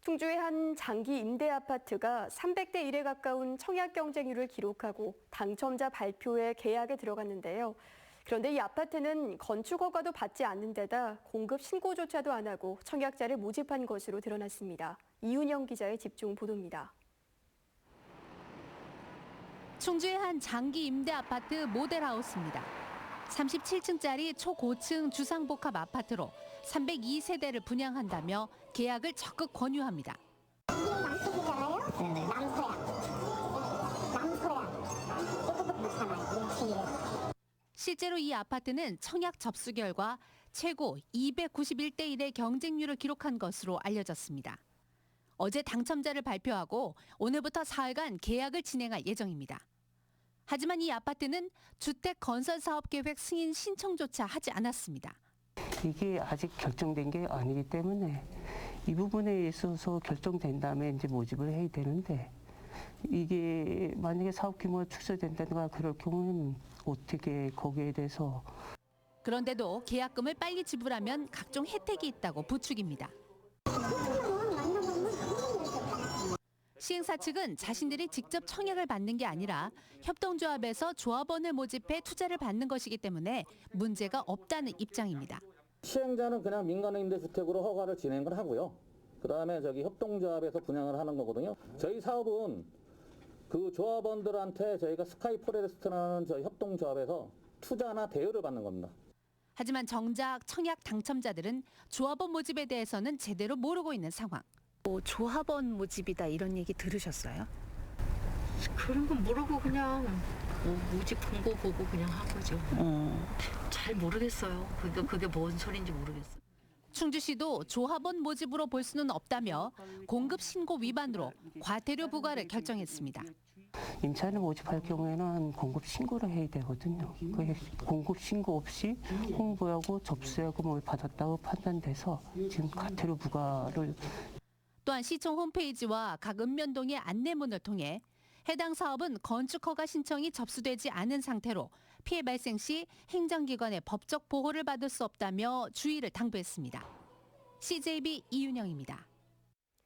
충주의 한 장기 임대 아파트가 300대 1에 가까운 청약 경쟁률을 기록하고 당첨자 발표에 계약에 들어갔는데요. 그런데 이 아파트는 건축 허가도 받지 않는 데다 공급 신고조차도 안 하고 청약자를 모집한 것으로 드러났습니다. 이윤영 기자의 집중 보도입니다. 충주의 한 장기 임대 아파트 모델하우스입니다. 37층짜리 초고층 주상복합 아파트로 302세대를 분양한다며 계약을 적극 권유합니다. 이게 남쪽이잖아요? 실제로 이 아파트는 청약 접수 결과 최고 291대 1의 경쟁률을 기록한 것으로 알려졌습니다. 어제 당첨자를 발표하고 오늘부터 사흘간 계약을 진행할 예정입니다. 하지만 이 아파트는 주택 건설 사업 계획 승인 신청조차 하지 않았습니다. 이게 아직 결정된 게 아니기 때문에 이 부분에 있어서 결정된 다음에 이제 모집을 해야 되는데 이게 만약에 사업 규모가 축소된다든가 그럴 경우에는 어떻게 거기에 대해서 그런데도 계약금을 빨리 지불하면 각종 혜택이 있다고 부추깁니다. 시행사 측은 자신들이 직접 청약을 받는 게 아니라 협동조합에서 조합원을 모집해 투자를 받는 것이기 때문에 문제가 없다는 입장입니다. 시행자는 그냥 민간의 임대주택으로 허가를 진행을 하고요. 그 다음에 저기 협동조합에서 분양을 하는 거거든요. 저희 사업은 그 조합원들한테 저희가 스카이 포레스트라는 저희 협동조합에서 투자나 대여를 받는 겁니다. 하지만 정작 청약 당첨자들은 조합원 모집에 대해서는 제대로 모르고 있는 상황. 뭐 조합원 모집이다 이런 얘기 들으셨어요? 그런 건 모르고 그냥 뭐 모집 공고 보고 그냥 한 거죠. 잘 모르겠어요. 그게 그게 뭔 소린지 모르겠어요. 충주시도 조합원 모집으로 볼 수는 없다며 공급 신고 위반으로 과태료 부과를 결정했습니다. 임차인을 모집할 경우에는 공급 신고를 해야 되거든요. 그 공급 신고 없이 홍보하고 접수하고 받았다고 판단돼서 지금 과태료 부과를 또한 시청 홈페이지와 각 읍면동의 안내문을 통해 해당 사업은 건축 허가 신청이 접수되지 않은 상태로 피해 발생 시 행정기관의 법적 보호를 받을 수 없다며 주의를 당부했습니다. CJB 이윤영입니다.